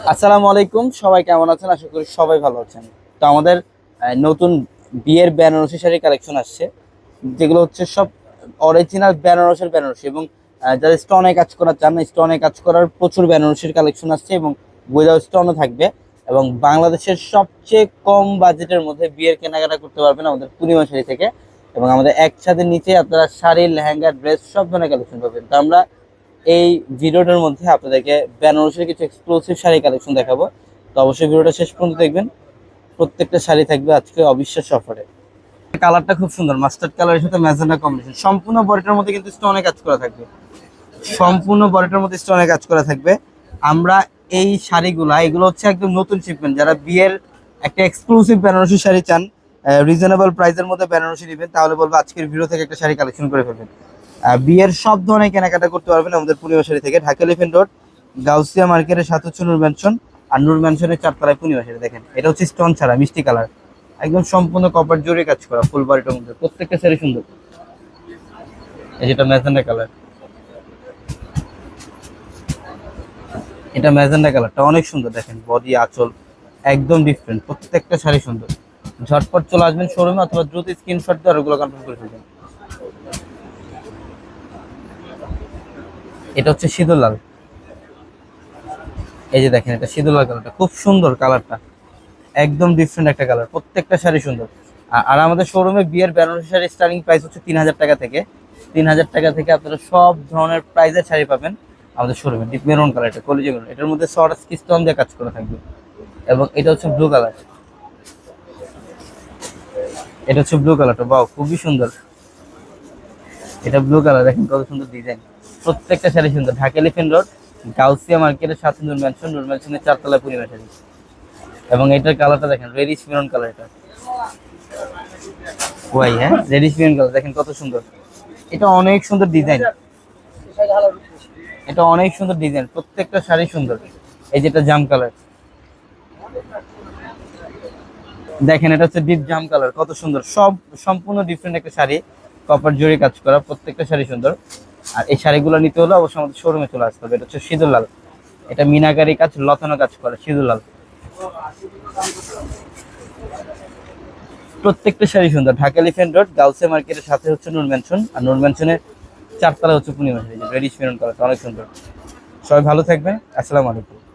আসসালামু আলাইকুম, সবাই কেমন আছেন? আশা করি সবাই ভালো আছেন। তো আমাদের নতুন বিয়ের বেনারসি শাড়ি কালেকশন আসছে, যেগুলো হচ্ছে সব অরিজিনাল বেনারসের বেনারসি এবং যারা স্টোনে কাজ করা চান না স্টোনে কাজ করার প্রচুর বেনারসির কালেকশন আসছে এবং উইদাউট স্টোনও থাকবে এবং বাংলাদেশের সবচেয়ে কম বাজেটের মধ্যে বিয়ের কেনাকাটা করতে পারবেন আমাদের পূর্ণিমা শাড়ি থেকে এবং আমাদের একসাথে নিচে আপনারা শাড়ি লেহেঙ্গা ড্রেস সব ধরনের কালেকশন পাবেন। তো আমরা এই ভিডিওটার মধ্যে আপনাদেরকে বেনারসির কিছু এক্সক্লুসিভ শাড়ি কালেকশন দেখাবো। তো অবশ্যই ভিডিওটা শেষ পর্যন্ত দেখবেন। প্রত্যেকটা শাড়ি থাকবে আজকে অবিশ্বাস অফারে কালারটা খুব সুন্দর মাস্টার্ড কালারের সাথে ম্যাজেন্ডা কম্বিনেশন সম্পূর্ণ বডিটার মধ্যে কিন্তু স্টোনে কাজ করা থাকবে। সম্পূর্ণ বডিটার মধ্যে স্টোনে কাজ করা থাকবে। আমরা এই শাড়িগুলা, এগুলো হচ্ছে একদম নতুন শিপমেন্ট যারা বিয়ের একটা এক্সক্লুসিভ বেনারসি শাড়ি চান রিজনেবল প্রাইসের মধ্যে বেনারসি নেবেন, তাহলে বলব আজকের ভিডিও থেকে একটা শাড়ি কালেকশন করে ফেলবেন। বিয়ের সব ধরনের কেনাকাটা করতে পারবেন আমাদের পূর্ণিমা শাড়ি থেকে। ঢাকা এলিফেন্ট রোড গাউসিয়া মার্কেটের সাথে হচ্ছে নূর ম্যানশন আর নূর ম্যানশনের চারতলায় পূর্ণিমা শাড়ি দেখেন। এটা হচ্ছে স্টোন ছাড়া, মিষ্টি কালার। একদম সম্পূর্ণ কপার জোরে কাজ করা, ফুল বাড়িটার মধ্যে। প্রত্যেকটা শাড়ি সুন্দর। এই যেটা ম্যাজেন্ডা কালার। এটা ম্যাজেন্ডা কালারটা অনেক সুন্দর, দেখেন। বডি আঁচল একদম ডিফারেন্ট প্রত্যেকটা শাড়ি সুন্দর। ঝটপট চলে আসবেন শোরুমে অথবা দ্রুত স্ক্রিনশট দিয়ে ওগুলো কনফার্ম করে ফেলবেন। এটা হচ্ছে সিঁদুর লাল। এই যে দেখেন, এটা সিঁদুর লাল কালারটা। খুব সুন্দর কালারটা। একদম ডিফারেন্ট একটা কালার। প্রত্যেকটা শাড়ি সুন্দর। আর আমাদের শোরুমে বিয়ের বেনারসি শাড়ি স্টার্টিং প্রাইস হচ্ছে তিন হাজার টাকা থেকে। তিন হাজার টাকা থেকে আপনারা সব ধরনের প্রাইজের শাড়ি পাবেন আমাদের শোরুমে ডিপ মেরুন কালার এটা, কলিজে মেরুন এটার মধ্যে সরাস স্টোন দিয়ে কাজ করা থাকবে। এবং এটা হচ্ছে ব্লু কালার এটা হচ্ছে ব্লু কালারটা বাহ, খুবই সুন্দর। এটা ব্লু কালার দেখেন কত সুন্দর ডিজাইন প্রত্যেকটা শাড়ি সুন্দর। ঢাকা এলিফেন্ট রোড গাউসিয়া মার্কেটের সাথে নূর ম্যানশন নূর ম্যানশনের চারতলা পূর্ণিমা শাড়ি এবং এটার কালারটা দেখেন রেডিশ মেরুন কালার এটা ওয়াই হ্যাঁ? রেডিশ মেরুন কালার দেখেন কত সুন্দর। এটা অনেক সুন্দর ডিজাইন এটা অনেক সুন্দর ডিজাইন প্রত্যেকটা শাড়ি সুন্দর। এই যেটা জাম কালার দেখেন, এটা হচ্ছে ডিপ জাম কালার কত সুন্দর। সব, সম্পূর্ণ ডিফারেন্ট একটা শাড়ি। কপার জড়ি কাজ করা, প্রত্যেকটা শাড়ি সুন্দর। আর এই শাড়িগুলো নিতে হলে অবশ্যই আমাদের শোরুমে চলে আসতে হবে। এটা হচ্ছে সিঁদুর লাল এটা মিনাকারি কাজ, লতানো কাজ করা সিঁদুর লাল প্রত্যেকটা শাড়ি সুন্দর। ঢাকা এলিফেন্ট রোড গাউসে মার্কেটের সাথে হচ্ছে নূর ম্যানশন আর নূর ম্যানশনের চারতলা হচ্ছে পূর্ণিমা শাড়ি রেডিশ মেরুন কালারটা অনেক সুন্দর। সবাই ভালো থাকবেন। আসসালামু আলাইকুম।